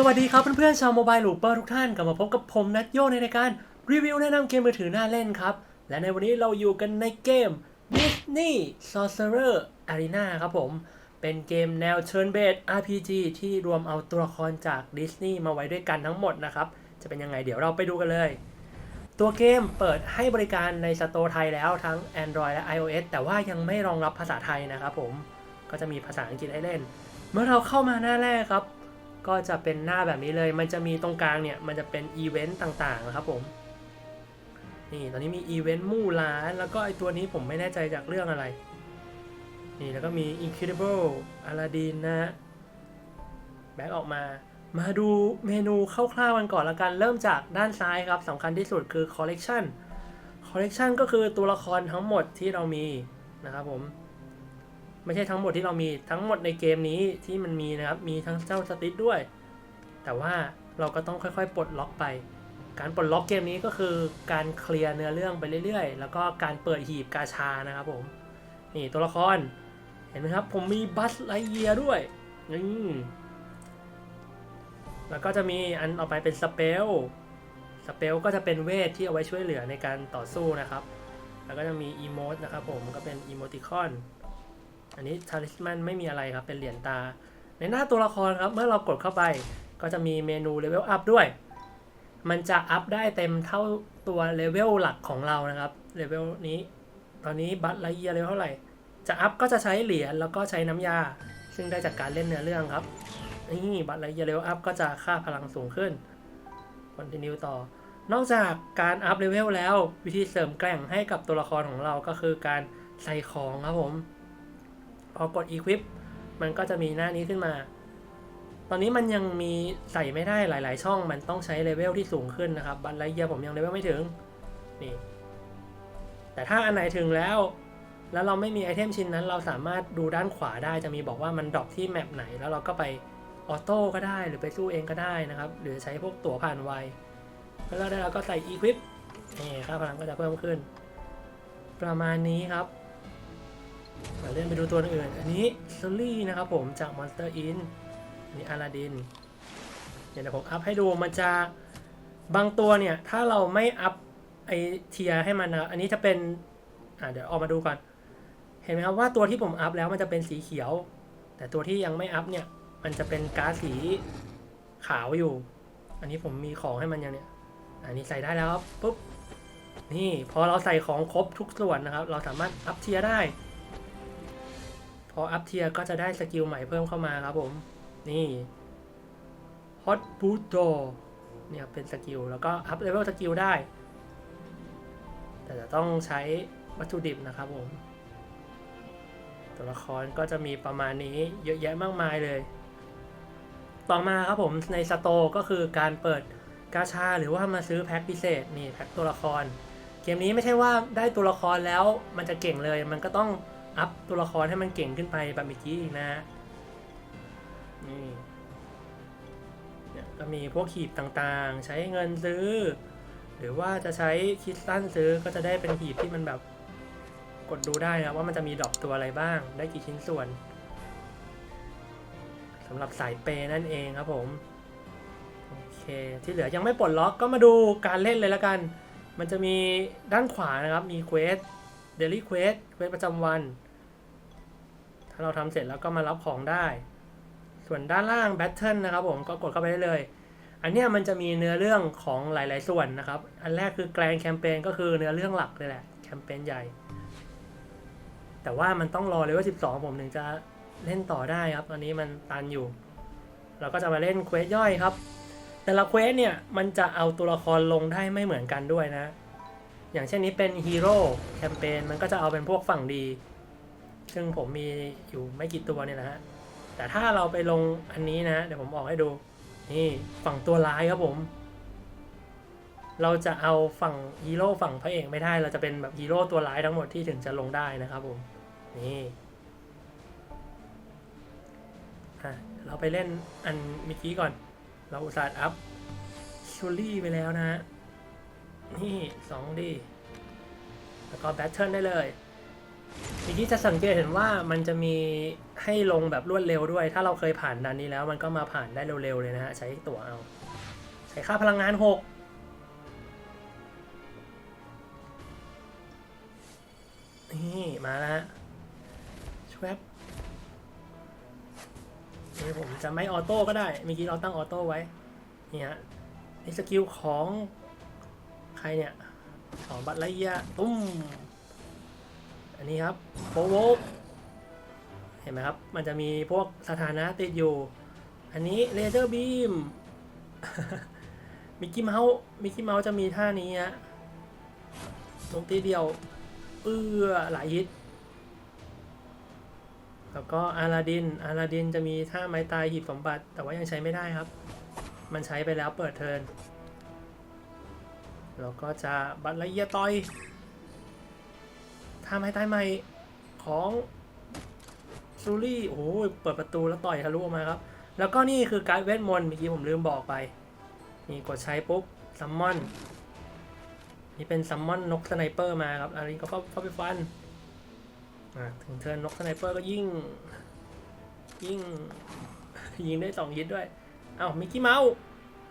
สวัสดีครับเพื่อนๆชาวโมบายลูเปอร์ทุกท่านกลับมาพบกับผมนัทโยในรายการรีวิวแนะนำเกมมือถือน่าเล่นครับ และในวันนี้เราอยู่กันในเกม Disney Sorcerer Arena ครับผม เป็นเกมแนว Turn Based RPG ที่รวมเอาตัวละครจากดิสนีย์มาไว้ด้วยกันทั้งหมดนะครับ จะเป็นยังไงเดี๋ยวเราไปดูกันเลย ตัวเกมเปิดให้บริการในสโตร์ไทยแล้วทั้ง Android และ iOS แต่ว่ายังไม่รองรับภาษาไทยนะครับผมก็จะมีภาษาอังกฤษให้เล่น เมื่อเราเข้ามาหน้าแรกครับ ก็จะเป็นหน้าแบบนี้เลย มันจะมีตรงกลางเนี่ย มันจะเป็นอีเวนต์ต่างๆนะครับผม นี่ ตอนนี้มีอีเวนต์มู่ล้าน แล้วก็ไอตัวนี้ผมไม่แน่ใจจากเรื่องอะไร นี่แล้วก็มี Incredible Aladdin นะฮะแบ็กออกมา มาดูเมนูคร่าวๆกันก่อนละกัน เริ่มจากด้านซ้ายครับสำคัญที่สุดคือ Collection Collection ก็คือตัวละครทั้งหมดที่เรามีนะครับผม ไม่ใช่ทั้งหมดที่เรามีทั้งหมดในเกมนี้ที่มันมีนะครับ มีทั้งเจ้าสติ๊ดด้วย แต่ว่าเราก็ต้องค่อยๆ ปลดล็อกไป การปลดล็อกเกมนี้ก็คือการเคลียร์เนื้อเรื่องไปเรื่อยๆ แล้วก็การเปิดหีบกาชานะครับผม นี่ตัวละคร เห็นไหมครับ ผมมีบัสไลเยียด้วยนี่แล้วก็จะมีอันออกไปเป็นสเปล สเปลก็จะเป็นเวทที่เอาไว้ช่วยเหลือในการต่อสู้นะครับ แล้วก็จะมีอีโมดนะครับผม ก็เป็นอีโมติคอน อันนี้ทาริสมันไม่มีอะไรครับ เป็นเหรียญตา ในหน้าตัวละครครับ เมื่อเรากดเข้าไป ก็จะมีเมนูเลเวลอัพด้วย มันจะอัพได้เต็มเท่าตัวเลเวลหลักของเรานะครับ เลเวลนี้ ตอนนี้บัตไลเยียเลเวลเท่าไหร่ จะอัพก็จะใช้เหรียญแล้วก็ใช้น้ำยา ซึ่งได้จากการเล่นเนื้อเรื่องครับ นี่บัตไลเยียเลเวลอัพก็จะค่าพลังสูงขึ้นคอนติเนียต่อนอกจากการอัพเลเวลแล้ววิธีเสริมแกร่งให้กับตัวละครของเราก็คือการใส่ของครับผม พอกด equip มันก็จะมีหน้านี้ขึ้นมา ตอนนี้มันยังมีใส่ไม่ได้หลาย ๆ ช่องมันต้องใช้เลเวลที่สูงขึ้นนะครับบัตไลเยียผมยังเลเวลไม่ถึงนี่แต่ถ้าอันไหนถึงแล้ว แล้วเราไม่มีไอเทมชิ้นนั้น เราสามารถดูด้านขวาได้จะมีบอกว่ามันดรอปที่แมปไหน แล้วเราก็ไปออโต้ก็ได้หรือไปสู้เองก็ได้นะครับ หรือใช้พวกตั๋วผ่านไวแล้วเราได้เราก็ใส่ equip นี่ค่าพลังก็จะเพิ่มขึ้น ประมาณนี้ครับ มาเล่นไปดูตัวอื่น อันนี้ซอรี่นะครับผมจาก Monster In อันนี้อาลาดินเดี๋ยวผมอัพให้ดูมันจะบางตัวเนี่ย ถ้าเราไม่อัพไอเทียให้มันนะอันนี้จะเป็น อ่าเดี๋ยวออกมาดูก่อน เห็นไหมครับว่าตัวที่ผมอัพแล้วมันจะเป็นสีเขียว แต่ตัวที่ยังไม่อัพเนี่ย มันจะเป็นก๊าซสีขาวอยู่ อันนี้ผมมีของให้มันยังเนี่ย อันนี้ใส่ได้แล้วปุ๊บ นี่พอเราใส่ของครบทุกส่วนนะครับ เราสามารถอัพเทียได้ ออัพเทียก็จะได้สกิลใหม่เพิ่มเข้ามาครับผม นี่ Hot Boot Door เนี่ยเป็นสกิล แล้วก็อัพเลเวลสกิลได้ แต่จะต้องใช้วัตถุดิบนะครับผม ตัวละครก็จะมีประมาณนี้เยอะแยะมากมายเลย ต่อมาครับผมในสโตก็คือการเปิดกาชาหรือว่ามาซื้อแพ็คพิเศษนี่แพ็คตัวละคร เกมนี้ไม่ใช่ว่าได้ตัวละครแล้วมันจะเก่งเลย มันก็ต้อง อัพตัวละครให้มันเก่งขึ้นไปแบบเมื่อกี้อีกนะฮะนี่ก็มีพวกขีบต่างๆ ใช้เงินซื้อ หรือว่าจะใช้คิดสั้นซื้อก็จะได้เป็นหีบที่มันแบบกดดูได้นะว่ามันจะมีดอกตัวอะไรบ้าง ได้กี่ชิ้นส่วนสำหรับสายเปย์นั่นเองครับผมโอเคที่เหลือยังไม่ปลดล็อกก็มาดูการเล่นเลยละกัน มันจะมีด้านขวานะครับ มีเควสเดลี่เควสเควสประจำวัน ถ้าเราทำเสร็จแล้วก็มารับของได้ ส่วนด้านล่างแบทเทิลนะครับผมก็กดเข้าไปได้เลย อันนี้มันจะมีเนื้อเรื่องของหลาย ๆ ส่วนนะครับ อันแรกคือแกลนแคมเปญก็คือเนื้อเรื่องหลักเลยแหละแคมเปญใหญ่ แต่ว่ามันต้องรอเลเวล12 ผมถึงจะเล่นต่อได้ครับตอนนี้มันตันอยู่ เราก็จะมาเล่นเควสย่อยครับ แต่ละเควสเนี่ยมันจะเอาตัวละครลงได้ไม่เหมือนกันด้วยนะ อย่างเช่นนี้เป็นฮีโร่แคมเปญมันก็จะเอาเป็นพวกฝั่งดี ซึ่งผมมีอยู่ไม่กี่ตัวเนี่ยนะฮะ แต่ถ้าเราไปลงอันนี้นะเดี๋ยวผมออกให้ดู นี่ฝั่งตัวร้ายครับผม เราจะเอาฝั่งฮีโร่ฝั่งพระเอกไม่ได้ เราจะเป็นแบบฮีโร่ตัวร้ายทั้งหมดที่ถึงจะลงได้นะครับผม นี่อะเราไปเล่นอันเมื่อกี้ก่อน เราอุตส่าห์อัพชูรี่ไปแล้วนะฮะ นี่สองดี แล้วก็แบทเทิลได้เลย ทีนี้จะสังเกตเห็นว่ามันจะมีให้ลงแบบรวดเร็วด้วย ถ้าเราเคยผ่านดันนี้แล้ว มันก็มาผ่านได้เร็วๆเลยนะฮะ ใช้ตั๋วเอา ใช้ค่าพลังงานหกนี่มาแล้วฮะชวบนี่ผมจะไม่ออโต้ก็ได้ เมื่อกี้เราตั้งออโต้ไว้ นี่ฮะนี่สกิลของใครเนี่ย ของบัตรไลยียตุ้ม อันนี้ครับโปโวกเห็นไหมครับ มันจะมีพวกสถานะติดอยู่ อันนี้เลเซอร์บีมมิกกี้เมาส์มิกกี้เมาส์จะมีท่านี้ฮะตรงตีเดียว เอื้อหลายฮิต แล้วก็อาลาดินอาลาดินจะมีท่าไม้ตายหีบสมบัติ แต่ว่ายังใช้ไม่ได้ครับ มันใช้ไปแล้วเปิดเทิร์นแล้วก็จะบัตรละเอียดต่อย ท่าไม้ตายใหม่ของซูรี่โอ้โหเปิดประตูแล้วต่อยทะลุออกมาครับ แล้วก็นี่คือการเวทมนต์เมื่อกี้ผมลืมบอกไป นี่กดใช้ปุ๊บซัมมอนนี่เป็นซัมมอนนกสไนเปอร์มาครับอันนี้ก็เข้าเข้าไปฟันอะถึงเทินนกสไนเปอร์ก็ยิ่ง ยิ่ง ยิงได้สองฮิตด้วย เอ้ามิกกี้เมาส์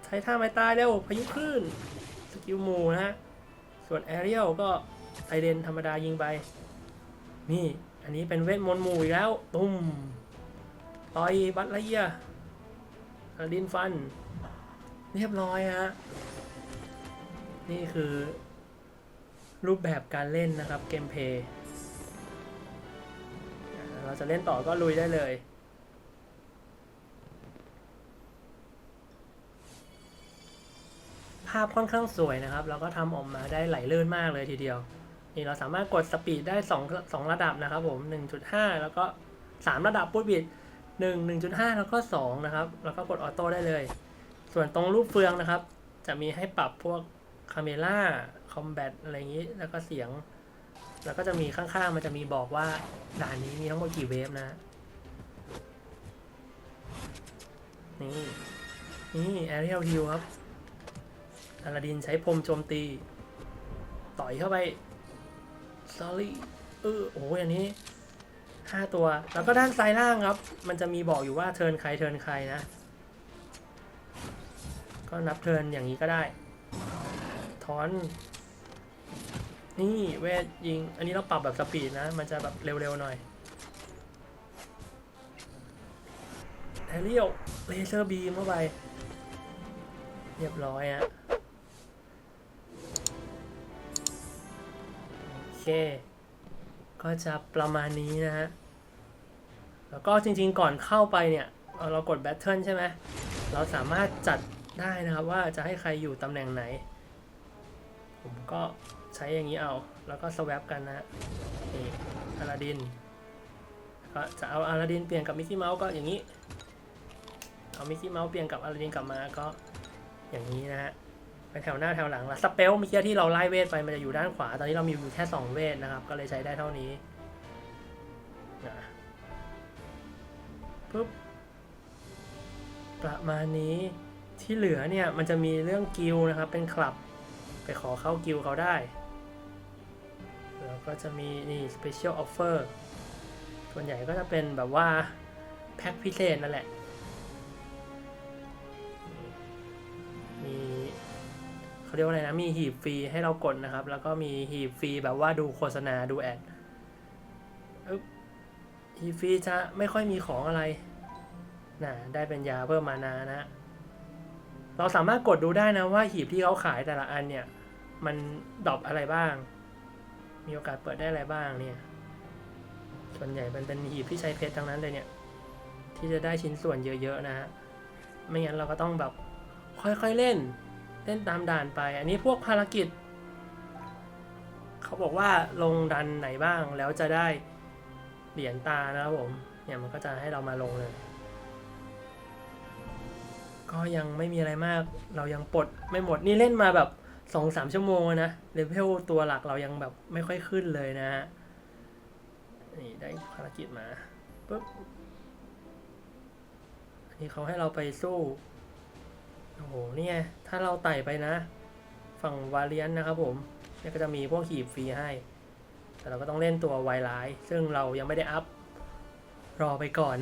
ใช้ท่าไม้ตายเร็วพายุคลื่น สกิลมูนะฮะ ส่วนแอเรียลก็ ไอเดนธรรมดายิงไป นี่ อันนี้เป็นเวทมนต์หมู่อีกแล้ว ตุ้มต่อยบัตรละเอียดินฟัน เรียบร้อยฮะ นี่คือ รูปแบบการเล่นนะครับเกมเพย์เราจะเล่นต่อก็ลุยได้เลยภาพค่อนข้างสวยนะครับ แล้วก็ทำออกมาได้ไหลลื่นมากเลยทีเดียว นี่เราสามารถกดสปีดได้2 2ระดับนะครับผม 1.5 แล้วก็ 3 ระดับพูดบิด1 1.5 แล้วก็ 2 นะครับ แล้วก็กดออโต้ได้เลย ส่วนตรงรูปเฟืองนะครับ จะมีให้ปรับพวกคาเมล่าคอมแบทอะไรอย่างนี้ แล้วก็เสียง แล้วก็จะมีข้างๆ มันจะมีบอกว่าด่านนี้มีทั้งหมดกี่เวฟนะ นี่ นี่แอรียลฮิลครับอลาดินใช้พรมโจมตี ต่อยเข้าไป ซอรี่เออโอ้ยอันนี้ห้าตัว แล้วก็ด้านซ้ายล่างครับ มันจะมีบอกอยู่ว่าเทิร์นใครเทิร์นใครนะ ก็นับเทิร์นอย่างนี้ก็ได้ ถอน นี่เวทยิง อันนี้เราปรับแบบสปีดนะ มันจะแบบเร็วๆหน่อยแอเรียลเลเซอร์บีมเข้าไป เรียบร้อยอะ ก็จะประมาณนี้นะฮะ แล้วก็จริงๆก่อนเข้าไปเนี่ยเรากดแบทเทิลใช่ไหม เราสามารถจัดได้นะครับว่าจะให้ใครอยู่ตำแหน่งไหน ผมก็ใช้อย่างนี้เอา แล้วก็สวปกันนะนี่อาลาดิน ก็จะเอาอาลาดินเปลี่ยนกับมิกกี้เมาส์ก็อย่างนี้ เอามิกกี้เมาส์เปลี่ยนกับอาลาดินกลับมาก็อย่างนี้นะฮะ ไปแถวหน้าแถวหลังละสเปลเมื่อกี้ที่เราไล่เวทไปมันจะอยู่ด้านขวา ตอนนี้เรามีอยู่แค่ 2 เวทนะครับ ก็เลยใช้ได้เท่านี้นะปุ๊บประมาณนี้ที่เหลือเนี่ยมันจะมีเรื่องกิลนะครับ เป็นคลับไปขอเข้ากิลเขาได้แล้วก็จะมีนี่ special offer ส่วนใหญ่ก็จะเป็นแบบว่าแพ็คพิเศษนั่นแหละ เขาเรียกว่าอะไรนะ มีหีบฟรีให้เรากดนะครับ แล้วก็มีหีบฟรีแบบว่าดูโฆษณาดูแอดหีบฟรีจะไม่ค่อยมีของอะไรนะได้เป็นยาเพิ่มมานานะ เราสามารถกดดูได้นะว่าหีบที่เขาขายแต่ละอันเนี่ย มันดรอปอะไรบ้าง มีโอกาสเปิดได้อะไรบ้างเนี่ย ส่วนใหญ่มันเป็นหีบที่ใช้เพชรทั้งนั้นเลยเนี่ย ที่จะได้ชิ้นส่วนเยอะๆนะฮะ ไม่งั้นเราก็ต้องแบบค่อยๆเล่น เล่นตามด่านไป อันนี้พวกภารกิจ เขาบอกว่าลงดันไหนบ้างแล้วจะได้เหรียญตานะครับผม เนี่ยมันก็จะให้เรามาลงเลย ก็ยังไม่มีอะไรมาก เรายังปลดไม่หมด นี่เล่นมาแบบสองสามชั่วโมงนะเลเวลตัวหลักเรายังแบบไม่ค่อยขึ้นเลยนะฮะ นี่ได้ภารกิจมาปุ๊บอันนี้เขาให้เราไปสู้ โอ้โหนี่ไงถ้าเราไต่ไปนะ ฝั่งวาเลียนนะครับผมเนี่ยก็จะมีพวกหีบฟรีให้ แต่เราก็ต้องเล่นตัวไวไลท์ซึ่งเรายังไม่ได้อัพ รอไปก่อน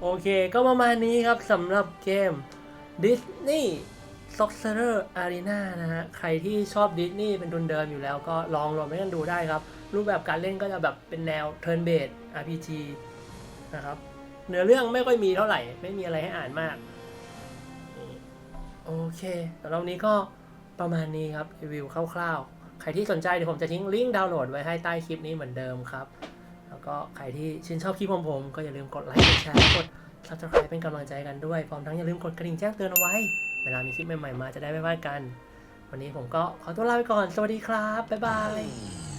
โอเค ก็ประมาณนี้ครับสำหรับเกม Disney s o c c e r e r Arena นะฮะ ใครที่ชอบดิสนีย์เป็นทุนเดิมอยู่แล้วก็ลองโหลดมาเล่นดูได้ครับ รูปแบบการเล่นก็จะแบบเป็นแนว Turn Based RPG นะครับ เนื้อเรื่องไม่ค่อยมีเท่าไหร่ ไม่มีอะไรให้อ่านมาก โอเคสำหรับนนี้ก็ประมาณนี้ครับรีวิวคร่าวๆ ใครที่สนใจเดี๋ยวผมจะทิ้งลิงก์ดาวน์โหลดไว้ให้ใต้คลิปนี้เหมือนเดิมครับ แล้วก็ใครที่ชื่นชอบคลิปของผมก็อย่าลืมกดไลค์กดแชร์กด subscribe เป็นกำลังใจกันด้วย พร้อมทั้งอย่าลืมกดกระดิ่งแจ้งเตือนเอาไว้ เวลามีคลิปใหม่ๆมาจะได้ไม่พลาดกัน วันนี้ผมก็ขอตัวลาไปก่อน สวัสดีครับ บ๊ายบาย